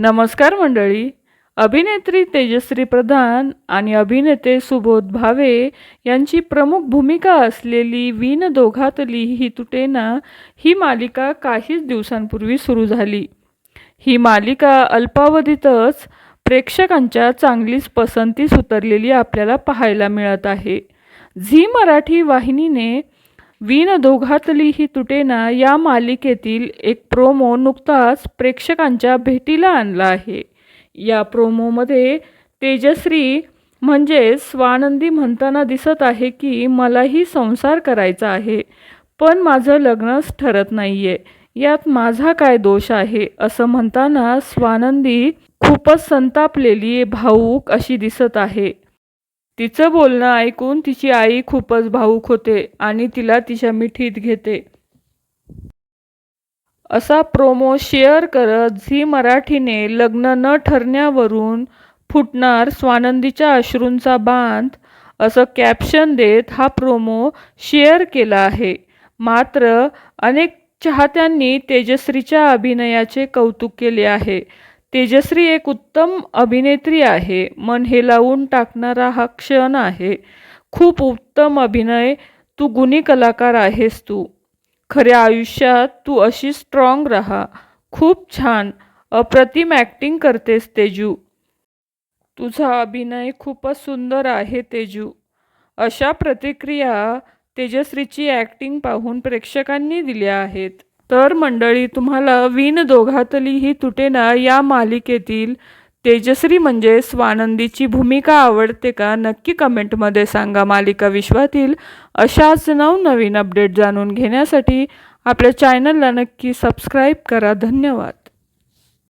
नमस्कार मंडळी. अभिनेत्री तेजश्री प्रधान आणि अभिनेते सुबोध भावे यांची प्रमुख भूमिका असलेली वीण दोघातली ही तुटेना ही मालिका काहीच दिवसांपूर्वी सुरू झाली. ही मालिका अल्पावधीतच प्रेक्षकांच्या चांगलीच पसंतीस उतरलेली आपल्याला पाहायला मिळत आहे. झी मराठी वाहिनीने वीण दोघातली ही तुटेना या मालिकेतील एक प्रोमो नुकताच प्रेक्षकांच्या भेटीला आणला आहे. या प्रोमोमध्ये तेजश्री म्हणजे स्वानंदी म्हणताना दिसत आहे की मलाही संसार करायचा आहे पण माझं लग्नच ठरत नाही आहे यात माझा काय दोष आहे? असं म्हणताना स्वानंदी खूपच संतापलेली भाऊक अशी दिसत आहे. तिचं बोलणं ऐकून तिची आई खूपच भावूक होते आणि तिला तिच्या मिठीत घेते. असा प्रोमो शेअर करत झी मराठीने लग्न न ठरण्यावरून फुटणार स्वानंदीच्या अश्रूंचा बांध असं कॅप्शन देत हा प्रोमो शेअर केला आहे. मात्र अनेक चाहत्यांनी तेजश्रीच्या अभिनयाचे कौतुक केले आहे. तेजश्री एक उत्तम अभिनेत्री आहे. मन हेलावून टाकणारा हा क्षण आहे. खूप उत्तम अभिनय. तू गुणी कलाकार आहेस तू. खऱ्या आयुष्यात तू अशी स्ट्रॉंग राहा. खूप छान. अप्रतिम ॲक्टिंग करतेस तेजू. तुझा अभिनय खूपच सुंदर आहे तेजू. अशा प्रतिक्रिया तेजश्रीची ॲक्टिंग पाहून प्रेक्षकांनी दिल्या आहेत. तर मंडळी तुम्हाला विण दोघातली ही तुटेना या मालिकेतील तेजश्री म्हणजे स्वानंदीची भूमिका आवडते का? नक्की कमेंटमध्ये सांगा. मालिका विश्वातील अशाच नवनवीन अपडेट जाणून घेण्यासाठी आपल्या चॅनलला नक्की सबस्क्राईब करा. धन्यवाद.